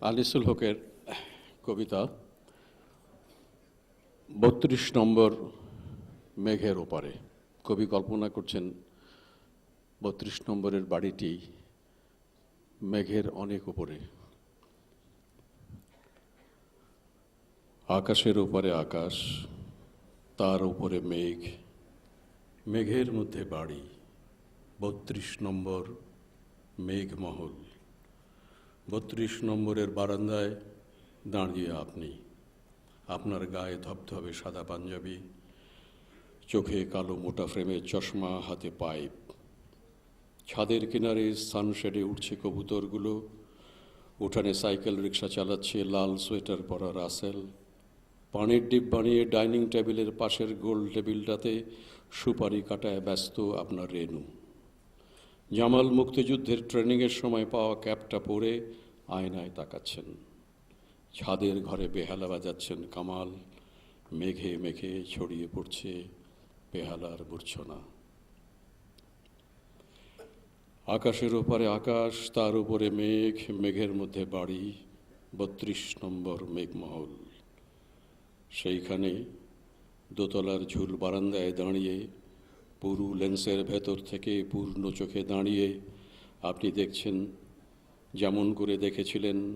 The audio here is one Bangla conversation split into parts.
আনিসুল হকের কবিতা, বত্রিশ নম্বর মেঘের ওপারে। কবি কল্পনা করছেন, বত্রিশ নম্বরের বাড়িটি মেঘের অনেক উপরে আকাশের উপরে আকাশ, তার উপরে মেঘ, মেঘের মধ্যে বাড়ি। বত্রিশ নম্বর মেঘমহল। বত্রিশ নম্বরের বারান্দায় দাঁড়িয়ে আপনি। আপনার গায়ে ধবধবে সাদা পাঞ্জাবি, চোখে কালো মোটা ফ্রেমের চশমা, হাতে পাইপ। ছাদের কিনারে সানশেডে উঠছে কবুতরগুলো। উঠানে সাইকেল রিক্সা চালাচ্ছে লাল সোয়েটার পরা রাসেল। পানির ডিপ বানিয়ে ডাইনিং টেবিলের পাশের গোল টেবিলটাতে সুপারি কাটায় ব্যস্ত আপনার রেনু। জামাল মুক্তিযুদ্ধের ট্রেনিংয়ের সময় পাওয়া ক্যাপটা পরে আয়নায় তাকাচ্ছেন। ছাদের ঘরে বেহালা বাজাচ্ছেন কামাল। মেঘে মেঘে ছড়িয়ে পড়ছে বেহালার মূর্ছনা। আকাশের ওপারে আকাশ, তার উপরে মেঘ, মেঘের মধ্যে বাড়ি, বত্রিশ নম্বর মেঘমহল। সেইখানে দোতলার ঝুল বারান্দায় দাঁড়িয়ে পুরু লেন্সের ভেতর থেকে পূর্ণ চোখে দাঁড়িয়ে আপনি দেখছেন যেমন করে দেখেছিলেন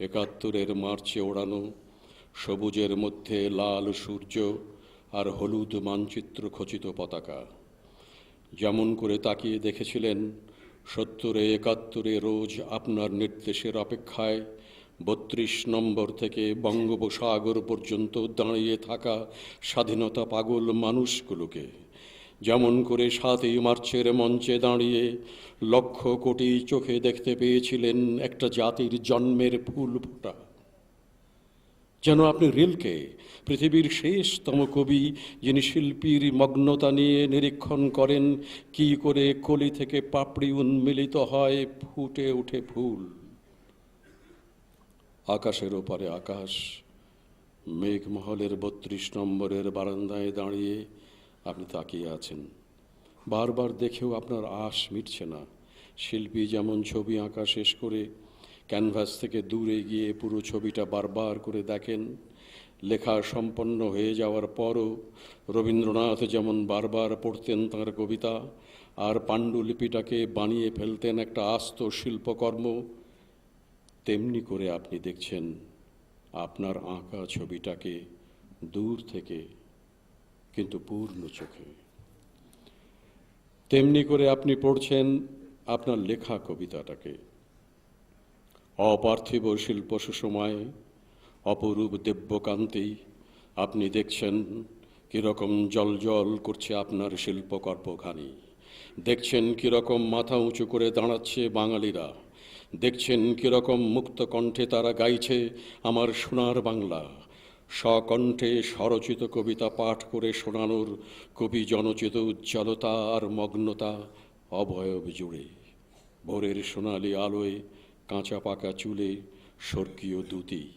একাত্তরের মার্চে ওড়ানো সবুজের মধ্যে লাল সূর্য আর হলুদ মানচিত্র খচিত পতাকা। যেমন করে তাকিয়ে দেখেছিলেন সত্তরে একাত্তরে রোজ আপনার নির্দেশের অপেক্ষায় বত্রিশ নম্বর থেকে বঙ্গোপসাগর পর্যন্ত দাঁড়িয়ে থাকা স্বাধীনতা পাগল মানুষগুলোকে। যেমন করে সাতই মার্চের মঞ্চে দাঁড়িয়ে লক্ষ কোটি চোখে দেখতে পেয়েছিলেন একটা জাতির জন্মের ফুল ফোটা। যেন আপনি রিলকে, পৃথিবীর শেষতম কবি, যিনি শিল্পীর মগ্নতা নিয়ে নিরীক্ষণ করেন, কি করে কলি থেকে পাপড়ি উন্মিলিত হয়, ফুটে ওঠে ফুল। আকাশের ওপারে আকাশ, মেঘমহলের বত্রিশ নম্বরের বারান্দায় দাঁড়িয়ে আপনি তাকিয়ে আছেন। বারবার দেখেও আপনার আশ মিটছে না। শিল্পী যেমন ছবি আঁকা শেষ করে ক্যানভাস থেকে দূরে গিয়ে পুরো ছবিটা বারবার করে দেখেন, লেখা সম্পন্ন হয়ে যাওয়ার পরও রবীন্দ্রনাথ যেমন বারবার পড়তেন তাঁর কবিতা, আর পাণ্ডুলিপিটাকে বানিয়ে ফেলতেন একটা আস্ত শিল্পকর্ম, তেমনি করে আপনি দেখছেন আপনার আঁকা ছবিটাকে দূর থেকে কিন্তু পূর্ণ চোখে। তেমনি করে আপনি পড়ছেন আপনার লেখা কবিতাটাকে। অপার্থিব শিল্প সুসময় অপরূপ দেব্যকান্তি, আপনি দেখছেন কীরকম জল জল করছে আপনার শিল্পকর্পখানি। দেখছেন কীরকম মাথা উঁচু করে দাঁড়াচ্ছে বাঙালিরা। দেখছেন কীরকম মুক্ত কণ্ঠে তারা গাইছে আমার সোনার বাংলা। স্বকণ্ঠে স্বরচিত কবিতা পাঠ করে শোনানোর কবি জনচিত উজ্জ্বলতা আর মগ্নতা অবয়ব জুড়ে। ভোরের সোনালি আলোয় কাঁচা পাকা চুলে স্বর্গীয় দ্যুতি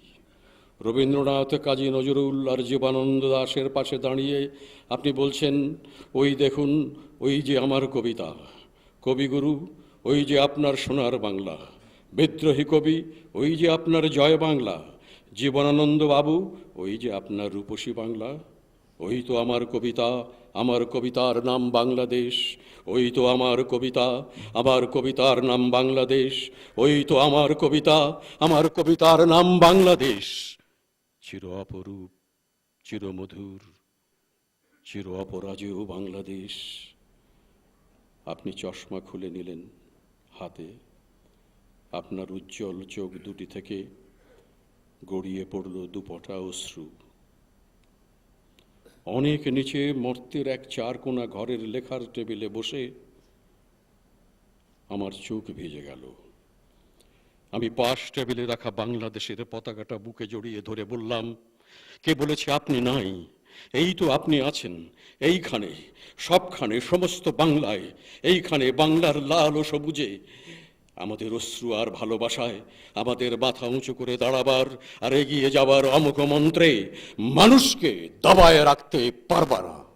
রবীন্দ্রনাথ কাজী নজরুল আর জীবানন্দ দাশের পাশে দাঁড়িয়ে আপনি বলছেন, ওই দেখুন, ওই যে আমার কবিতা। কবিগুরু, ওই যে আপনার সোনার বাংলা। বিদ্রোহী কবি, ওই যে আপনার জয় বাংলা। জীবনানন্দ বাবু ওই যে আপনার রূপসী বাংলা, ওই তো আমার কবিতা, আমার কবিতার নাম বাংলাদেশ, ওই তো আমার কবিতা, আমার কবিতার নাম বাংলাদেশ, ওই তো আমার কবিতা, আমার কবিতার নাম বাংলাদেশ। চির অপরূপ চিরমধুর চির অপরাজেয় বাংলাদেশ। আপনি চশমা খুলে নিলেন হাতে, আপনার উজ্জ্বল চোখ দুটি থেকে গড়িয়ে পড়ল দুপটা অশ্রু। অনেক নিচে মর্তের এক চারকোনা ঘরের লেখার টেবিলে বসে আমার চোখ ভিজে গেল। আমি পাশ টেবিলে রাখা বাংলাদেশের পতাকাটা বুকে জড়িয়ে ধরে বললাম, কে বলেছে আপনি নাই? এই তো আপনি আছেন। এইখানে, সবখানে, সমস্ত বাংলায়, এইখানে বাংলার লাল ও সবুজে আমাদের অশ্রু আর ভালোবাসায় আমাদের মাথা উঁচু করে দাঁড়াবার আর এগিয়ে যাবার অমুক মন্ত্রে মানুষকে দবায় রাখতে পারবা না।